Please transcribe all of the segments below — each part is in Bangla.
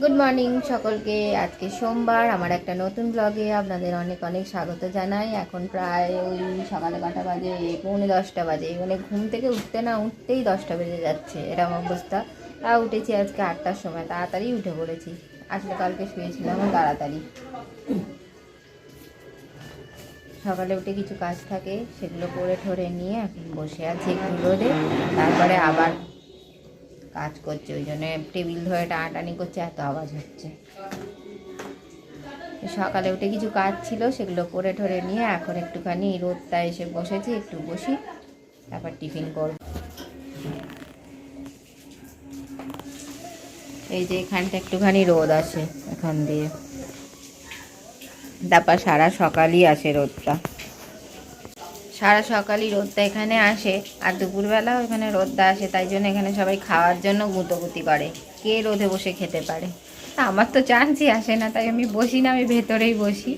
গুড মর্নিং সকলকে। আজকে সোমবার, আমার একটা নতুন ব্লগে আপনাদের অনেক অনেক স্বাগত জানাই। এখন প্রায় ওই সকালে কটা বাজে? পৌনে দশটা বাজে। মানে ঘুম থেকে উঠতে না উঠতেই দশটা বেজে যাচ্ছে এরকম অবস্থা। তা উঠেছি আজকে আটটার সময়, তাড়াতাড়ি উঠে পড়েছি। আসলে কালকে শুয়েছিলাম, তাড়াতাড়ি। সকালে উঠে কিছু কাজ থাকে, সেগুলো করে ঠরে নিয়ে এখন বসে আছি একটু রোদে। তারপরে আবার কাজ করছে, ওই জন্য টেবিল ধরে টানাটানি করছে, এত আওয়াজ হচ্ছে। সকালে উঠে কিছু কাজ ছিল, সেগুলো করে ঠরে নিয়ে এখন একটুখানি রোদটা এসে বসেছি, একটু বসি, তারপর টিফিন করব। এই যে এখানটা একটুখানি রোদ আসে, এখান দিয়ে। তারপর সারা সকালই আসে রোদটা। সারা সকালই রোদটা এখানে আসে আর দুপুরবেলা এখানে রোদটা আসে, তাই জন্য এখানে সবাই খাওয়ার জন্য গুঁতোগুতি করে। কে রোদে বসে খেতে পারে? তা আমার তো চান্সই আসে না, তাই আমি বসি না, আমি ভেতরেই বসি।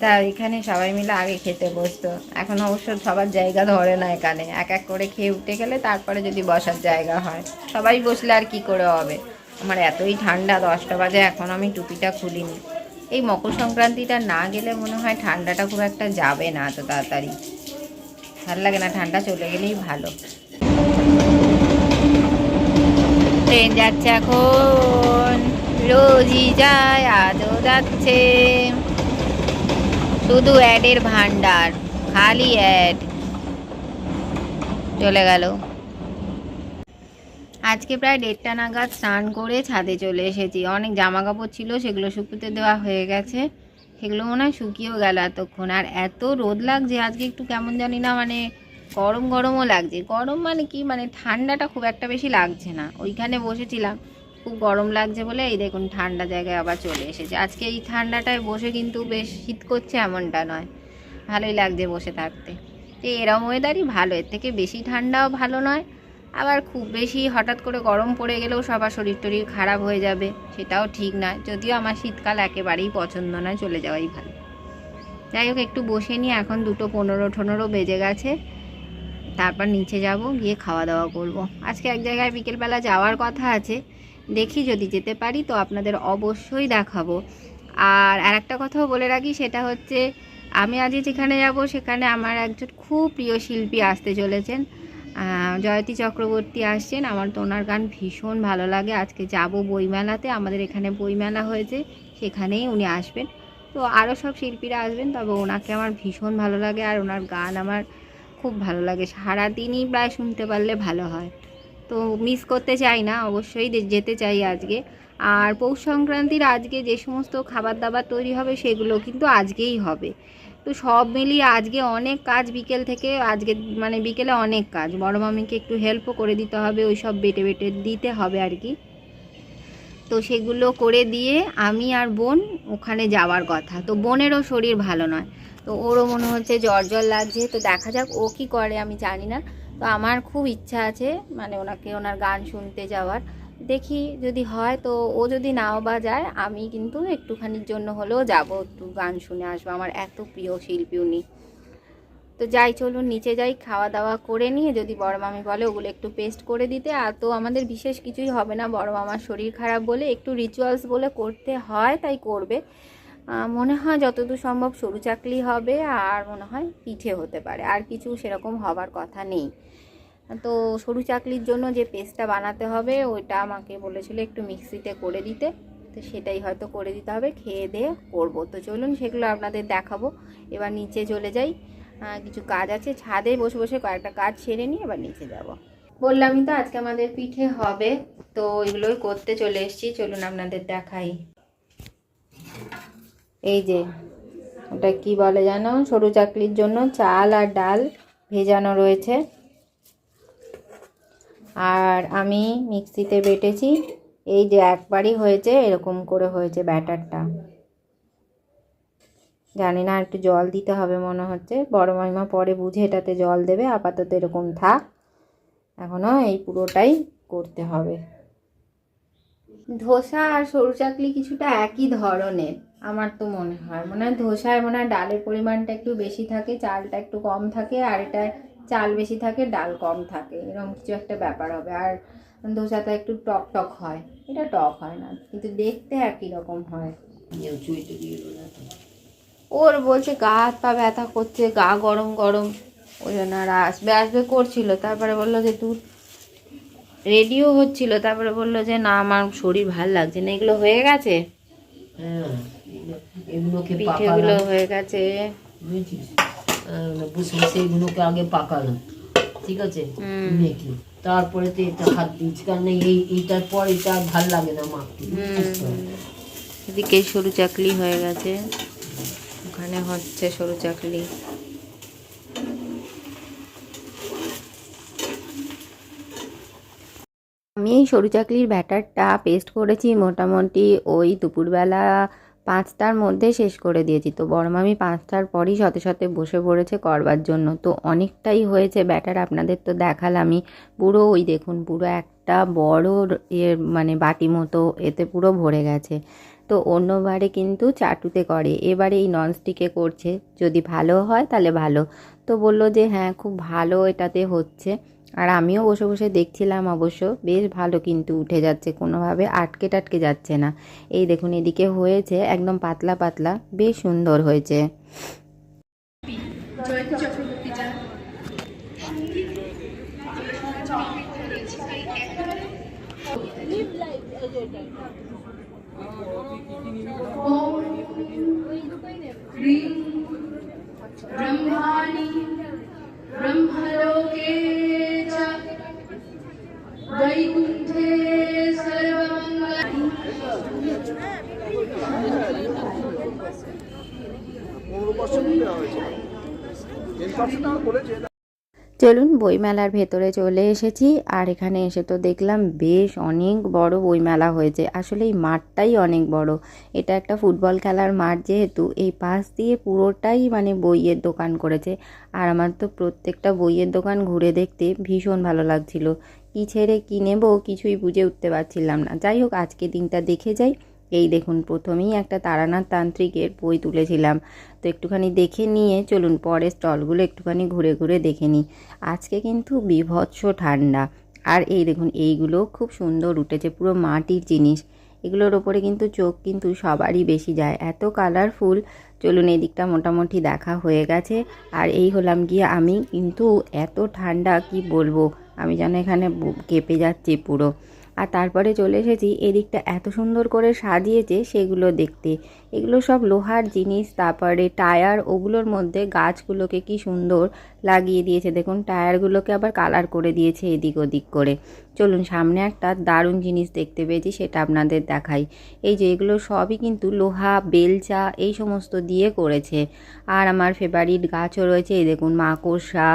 তা এখানে সবাই মিলে আগে খেতে বসতো। এখন অবশ্য সবার জায়গা ধরে না এখানে। এক এক করে খেয়ে উঠে গেলে তারপরে যদি বসার জায়গা হয়, সবাই বসলে আর কি করে হবে? আমার এতই ঠান্ডা, দশটা বাজে, এখন আমি টুপিটা খুলিনি। এই মকর সংক্রান্তিটা না গেলে মনে হয় ঠান্ডাটা খুব একটা যাবে না এত তাড়াতাড়ি। ভালো লাগে না, ঠান্ডা চলে গেলেই ভালো। ট্রেন যাচ্ছে এখন, রোজই যায়, আজও যাচ্ছে। শুধু অ্যাডের ভান্ডার খালি অ্যাড। চলে গেল। আজকে প্রায় দেড়টা নাগাদ স্নান করে ছাদে চলে এসেছি। অনেক জামা কাপড় ছিল, সেগুলো শুকুতে দেওয়া হয়ে গেছে। সেগুলো মনে হয় শুকিয়েও গেল এতক্ষণ। আর এত রোদ লাগছে, আজকে একটু কেমন জানি না মানে গরম গরমও লাগছে। গরম মানে কি মানে ঠান্ডাটা খুব একটা বেশি লাগছে না। ওইখানে বসেছিলাম, খুব গরম লাগছে বলে এই দেখুন ঠান্ডা জায়গায় আবার চলে এসেছে। আজকে এই ঠান্ডাটায় বসে কিন্তু বেশ শীত করছে এমনটা নয়। ভালোই লাগছে বসে থাকতে। তো এরম ওয়েদারই ভালো, এর থেকে বেশি ঠান্ডাও ভালো নয়। আবার খুব বেশি হঠাৎ করে গরম পড়ে গেলেও সবার শরীর টরীর খারাপ হয়ে যাবে, সেটাও ঠিক না। যদিও আমার শীতকাল একেবারেই পছন্দ নয় চলে যাওয়াই ভালো। যাই হোক, একটু বসে নিয়ে এখন দুটো পনেরো ঠনেরো বেজে গেছে। তারপর নিচে যাব, গিয়ে খাওয়া দাওয়া করব। আজকে এক জায়গায় বিকেলবেলা যাওয়ার কথা আছে, দেখি যদি যেতে পারি তো আপনাদের অবশ্যই দেখাবো। আর আরেকটা কথাও বলে রাখি, সেটা হচ্ছে আমি আজকে যেখানে যাব, সেখানে আমার একজন খুব প্রিয় শিল্পী আসতে চলেছেন। জয়তী চক্রবর্তী আসছেন। আমার তো ওনার গান ভীষণ ভালো লাগে। আজকে যাব বইমেলাতে। আমাদের এখানে বইমেলা হয়েছে, সেখানেই উনি আসবেন। তো আরও সব শিল্পীরা আসবেন, তবে ওনাকে আমার ভীষণ ভালো লাগে আর ওনার গান আমার খুব ভালো লাগে। সারাদিনই প্রায় শুনতে পারলে ভালো হয়। তো মিস করতে চাই না, অবশ্যই যেতে চাই আজকে। আর পৌষ সংক্রান্তির আজকে যে সমস্ত খাবার দাবার তৈরি হবে, সেগুলো কিন্তু আজকেই হবে। তো সব মিলিয়ে আজকে অনেক কাজ বিকেল থেকে, আজকে মানে বিকেলে অনেক কাজ। বড় মামিকে একটু হেল্পও করে দিতে হবে, ওই সব বেটে বেটে দিতে হবে আর কি। তো সেগুলো করে দিয়ে আমি আর বোন ওখানে যাওয়ার কথা। তো বোনেরও শরীর ভালো নয়, তো ওরও মনে হচ্ছে জ্বর জ্বর লাগছে। তো দেখা যাক ও কি করে, আমি জানি না। তো আমার খুব ইচ্ছা আছে মানে ওনাকে, ওনার গান শুনতে যাওয়ার। দেখি যদি হয় তো ও যদি নাও বা যায় আমি কিন্তু একটুখানির জন্য হলেও যাব, একটু গান শুনে আসব। আমার এত প্রিয় শিল্পী উনি। তো যাই চলুন, নিচে যাই খাওয়া দাওয়া করে নিয়ে যদি বড় মামি বলে ওগুলো একটু পেস্ট করে দিতে, আর তো আমাদের বিশেষ কিছুই হবে না। বড় মামার শরীর খারাপ বলে একটু রিচুয়ালস বলে করতে হয়, তাই করবে। মনে হয় যতদূর সম্ভব সরু চাকলি হবে, আর মনে হয় পিঠে হতে পারে। আর কিছু সেরকম হবার কথা নেই। তো সরু চাকলির জন্য যে পেস্টটা বানাতে হবে, ওইটা আমাকে বলেছিল একটু মিক্সিতে করে দিতে। তো সেটাই হয়তো করে দিতে হবে, খেয়ে দিয়ে করব। তো চলুন সেগুলো আপনাদের দেখাবো। এবার নিচে চলে যাই। কিছু কাজ আছে। ছাদে বসে বসে কয়েকটা কাজ সেরে নিয়ে এবার নিচে যাব। বললামই তো আজকে আমাদের পিঠে হবে, তো এগুলোই করতে চলে এসেছি। চলুন আপনাদের দেখাই। এই যে, ওটা কি বলে জানো? সরু চাকলির জন্য চাল আর ডাল ভেজানো রয়েছে। আর আমি মিক্সিতে বেটেছি। এই যে একবারই হয়েছে, এরকম করে হয়েছে ব্যাটারটা। জানি না, একটু জল দিতে হবে মনে হচ্ছে। বড় মাইমা পরে বুঝে এটাতে জল দেবে, আপাতত এরকম থাক। এখনও এই পুরোটাই করতে হবে। ধোসা আর সরু চাকলি কিছুটা একই ধরনের, আমার তো মনে হয়। মনে হয় ধোসায় মনে হয় ডালের পরিমাণটা একটু বেশি থাকে, চালটা একটু কম থাকে, আর এটা চাল বেশি থাকে ডাল কম থাকে। এরকম কিছু একটা ব্যাপার হবে। আর ধোসাটা একটু টক টক হয়। এটা টক হয় না কিন্তু দেখতে একই রকম হয়। ওর বলছে গা হাত পা ব্যথা করছে গা গরম গরম। ওই জন্য আর আসবে আসবে করছিল। তারপরে বলল যে তুই রেডিও হচ্ছিল। তারপরে বলল যে না আমার শরীর ভালো লাগছে না। এগুলো হয়ে গেছে? হ্যাঁ পিঠেগুলো হয়ে গেছে। বসে এগুলোকে আগে পাকালাম। ঠিক আছে। মেখে। তারপরে তো এটা হাত দিচ্ছি কারণ এই এইটার পর এটা আর ভালো লাগে না মাখতে এদিকে সরু চাকলি হয়ে গেছে। ওখানে হচ্ছে সরু চাকলি। আমি এই সরু চাকলির ব্যাটারটা পেস্ট করেছি মোটামুটি ওই দুপুরবেলা পাঁচটার মধ্যে শেষ করে দিয়েছি। তো বড় মামি পাঁচটার পরই সাথে সাথে বসে পড়েছে করবার জন্য। তো অনেকটাই হয়েছে ব্যাটার, আপনাদের তো দেখালামই। পুরো ওই দেখুন, পুরো একটা বড় এর মানে বাটি মতো এতে পুরো ভরে গেছে। তো অন্যবারে কিন্তু চাটুতে করে, এবারে এই ননস্টিকে করছে। যদি ভালো হয় তাহলে ভালো। তো বলল যে হ্যাঁ খুব ভালো এটাতে হচ্ছে। আর আমিও বসে বসে দেখছিলাম অবশ্য বেশ ভালো কিন্তু উঠে যাচ্ছে কোনোভাবে আটকে টাটকে যাচ্ছে না। এই দেখুন এদিকে হয়েছে একদম পাতলা পাতলা বেশ সুন্দর হয়েছে। ব্রহ্মাণী ব্রহ্মা চলুন বইমেলার ভেতরে চলে এসেছি, আর এখানে এসে তো দেখলাম বেশ অনেক বড় বইমেলা হয়েছে। আসলে এই মাঠটাই অনেক বড়। এটা একটা ফুটবল খেলার মাঠ যেহেতু, এই পাশ দিয়ে পুরোটাই মানে বইয়ের দোকান করেছে। আর আমার তো প্রত্যেকটা বইয়ের দোকান ঘুরে দেখতে ভীষণ ভালো লাগছিল। কী ছেড়ে কী নেব কিছুই বুঝে উঠতে পারছিলাম না। যাই হোক, আজকে দিনটা দেখে যাই। এই দেখুন, প্রথমেই একটা তারানাথ তান্ত্রিকের বই তুলেছিলাম। তো একটুখানি দেখে নিয়ে চলুন, পরের স্টলগুলো একটুখানি ঘুরে ঘুরে দেখে নিই। আজকে কিন্তু বিভৎস ঠান্ডা। আর এই দেখুন এইগুলো খুব সুন্দর উঠেছে, পুরো মাটির জিনিস। এগুলোর ওপরে কিন্তু চোখ কিন্তু সবারই বেশি যায়। এত কালারফুল চলুন, এই দিকটা মোটামুটি দেখা হয়ে গেছে। আর এই হলাম গিয়ে আমি। কিন্তু এত ঠান্ডা, কি বলব? আমি যেন এখানে কেঁপে যাচ্ছি পুরো। আর তারপরে চলে এসেছি এদিকটা এত সুন্দর করে সাজিয়েছে সেগুলো দেখতে। এগুলো সব লোহার জিনিস, তারপরে টায়ার, ওগুলোর মধ্যে গাছগুলোকে কি সুন্দর লাগিয়ে দিয়েছে। দেখুন, টায়ারগুলোকে আবার কালার করে দিয়েছে এদিক ওদিক করে। চলুন, সামনে একটা দারুণ জিনিস দেখতে পেয়েছি, সেটা আপনাদের দেখাই। এই যে এগুলো সবই কিন্তু লোহা, বেলচা, এই সমস্ত দিয়ে করেছে। আর আমার ফেভারিট গাছও রয়েছে, এই দেখুন, মাকড়সা,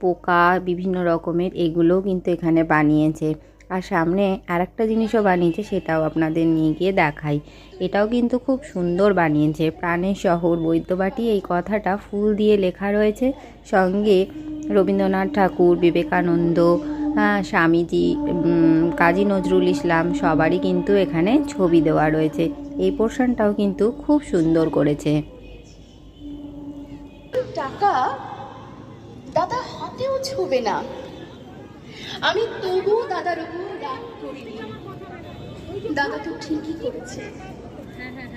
পোকা, বিভিন্ন রকমের এগুলোও কিন্তু এখানে বানিয়েছে। আর সামনে আরেকটা জিনিসও বানিয়েছে সেটাও আপনাদের নিয়ে গিয়ে দেখাই। এটাও কিন্তু খুব সুন্দর বানিয়েছে। প্রাণের শহর, বৈদ্যবাটি, এই কথাটা ফুল দিয়ে লেখা রয়েছে। সঙ্গে রবীন্দ্রনাথ ঠাকুর, বিবেকানন্দ স্বামীজি কাজী নজরুল ইসলাম সবারই কিন্তু এখানে ছবি দেওয়া রয়েছে। এই পোর্শনটাও কিন্তু খুব সুন্দর করেছে। টাকা দাদা হাতেও ছুবে না। আমি তবুও দাদার উপর রাগ করিনি। দাদা তো ঠিকই করেছে।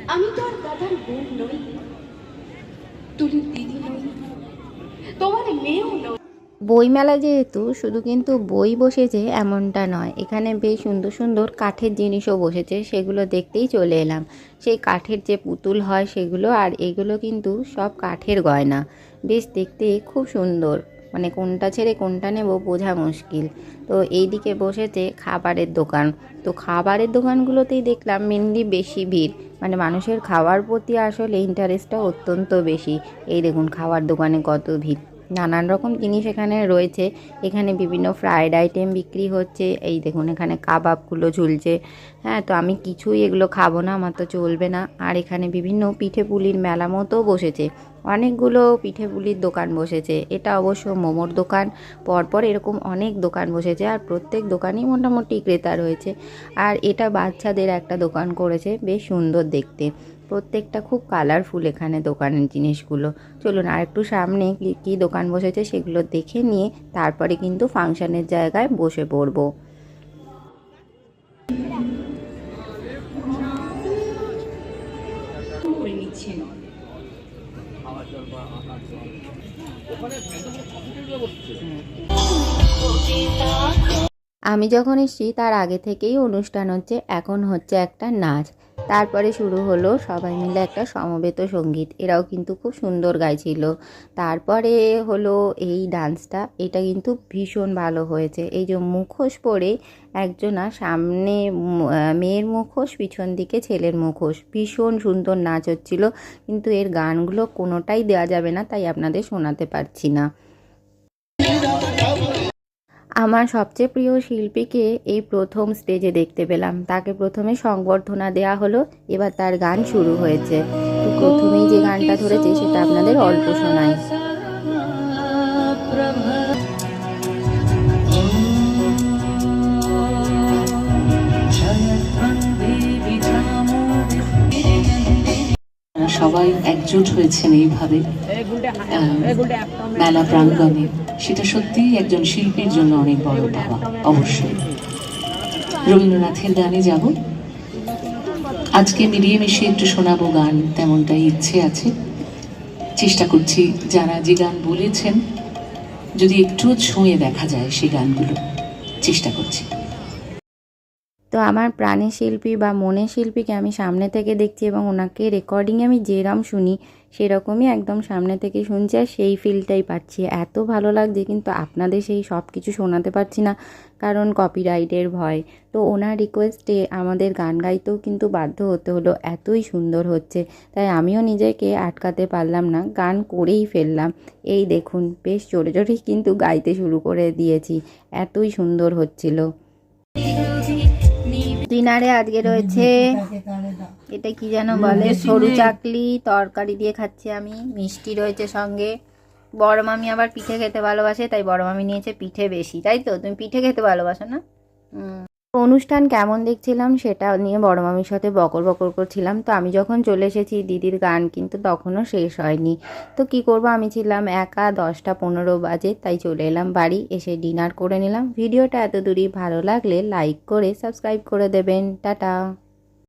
আমি তো আর দাদার বোন নই। তুলির দিদি নই। তোমার মেয়েও নই। বইমেলা যেহেতু, শুধু কিন্তু বই বসেছে এমনটা নয়। এখানে বেশ সুন্দর সুন্দর কাঠের জিনিসও বসেছে, সেগুলো দেখতেই চলে এলাম। সেই কাঠের যে পুতুল হয় সেগুলো, আর এগুলো কিন্তু সব কাঠের গয়না। বেশ দেখতে খুব সুন্দর। মানে কোনটা ছেড়ে কোনটা নেব বোঝা মুশকিল। তো এই দিকে বসেছে খাবারের দোকান। তো খাবারের দোকানগুলোতেই দেখলাম মেনলি বেশি ভিড়। মানে মানুষের খাওয়ার প্রতি আসলে ইন্টারেস্টটা অত্যন্ত বেশি। এই দেখুন খাওয়ার দোকানে কত ভিড়। নানান রকম জিনিস এখানে রয়েছে। এখানে বিভিন্ন ফ্রায়েড আইটেম বিক্রি হচ্ছে। এই দেখুন এখানে কাবাবগুলো ঝুলছে। হ্যাঁ তো আমি কিছুই এগুলো খাব না, আমার তো চলবে না। আর এখানে বিভিন্ন পিঠে পুলির মেলা মতো বসেছে। অনেকগুলো পিঠে পুলির দোকান বসেছে। এটা অবশ্য মোমোর দোকান। পরপর এরকম অনেক দোকান বসেছে আর প্রত্যেক দোকানেই মোটামুটি ক্রেতা রয়েছে। আর এটা বাচ্চাদের একটা দোকান করেছে, বেশ সুন্দর দেখতে। প্রত্যেকটা খুব কালারফুল এখানে দোকানের জিনিসগুলো। চলুন আর একটু সামনে কী কী দোকান বসেছে সেগুলো দেখে নিয়ে তারপরে কিন্তু ফাংশনের জায়গায় বসে পড়ব। আমি যখন এসেছি, তার আগে থেকেই অনুষ্ঠান হচ্ছে, এখন হচ্ছে একটা নাচ। তারপরে শুরু হলো সবাই মিলে একটা সমবেত সংগীত। এরাও কিন্তু খুব সুন্দর গাইছিল। তারপরে হলো এই ডান্সটা, এটা কিন্তু ভীষণ ভালো হয়েছে। এই যে মুখোশ পরে একজনা সামনে মেয়ের মুখোশ, পিছন দিকে ছেলের মুখোশ। ভীষণ সুন্দর নাচ হচ্ছিল, কিন্তু এর গানগুলো কোনোটাই দেওয়া যাবে না, তাই আপনাদের শোনাতে পারছি না। আমার সবচেয়ে প্রিয় শিল্পীকে এই প্রথম স্টেজে দেখতে পেলাম। তাকে প্রথমে সংবর্ধনা দেয়া হলো এবার তার গান শুরু হয়েছে। তো প্রথমেই যে গানটা ধরেছে সেটা আপনাদের অল্প শোনাই। সবাই একজোট হয়েছেন এইভাবে। মেলা প্রাঙ্গণে। সেটা সত্যিই একজন শিল্পীর জন্য অনেক বড় পাওয়া অবশ্যই। রবীন্দ্রনাথের গানে যাব। আজকে মিলিয়ে মিশিয়ে একটু শোনাবো গান, তেমনটাই ইচ্ছে আছে। চেষ্টা করছি যারা যে গান বলেছেন, যদি একটু ছুঁয়ে দেখা যায় সেই গানগুলো, চেষ্টা করছি। তো আমার প্রাণের শিল্পী বা মনের শিল্পীকে আমি সামনে থেকে দেখছি এবং ওনাকে রেকর্ডিংয়ে আমি যেরম শুনি সেরকমই একদম সামনে থেকে শুনছি আর সেই ফিলটাই পাচ্ছি। এত ভালো লাগছে কিন্তু আপনাদের সেই সব কিছু শোনাতে পারছি না, কারণ কপিরাইটের ভয়। তো ওনার রিকোয়েস্টে আমাদের গান গাইতেও কিন্তু বাধ্য হতে হলো, এতই সুন্দর হচ্ছে। তাই আমিও নিজেকে আটকাতে পারলাম না, গান করেই ফেললাম। এই দেখুন, বেশ জোরে জোরেই কিন্তু গাইতে শুরু করে দিয়েছি, এতই সুন্দর হচ্ছিল। ডিনারে আজকে রয়েছে। এটা কি যেন বলে? সরু চাকলি তরকারি দিয়ে খাচ্ছি আমি। মিষ্টি রয়েছে সঙ্গে। বড় মামি আবার পিঠে খেতে ভালোবাসে তাই বড় মামি নিয়েছে পিঠে বেশি। তাই তো? তুমি পিঠে খেতে ভালোবাসো না? হুম। অনুষ্ঠান কেমন দেখছিলাম সেটা নিয়ে বড় মামির সাথে বকর বকর করছিলাম। তো আমি যখন চলে এসেছি দিদির গান কিন্তু তখনও শেষ হয়নি। তো কি করব? আমি ছিলাম একা দশটা পনেরো বাজে, তাই চলে এলাম বাড়ি, এসে ডিনার করে নিলাম। ভিডিওটা এত দূরই ভালো লাগলে লাইক করে, সাবস্ক্রাইব করে দেবেন। টাটা।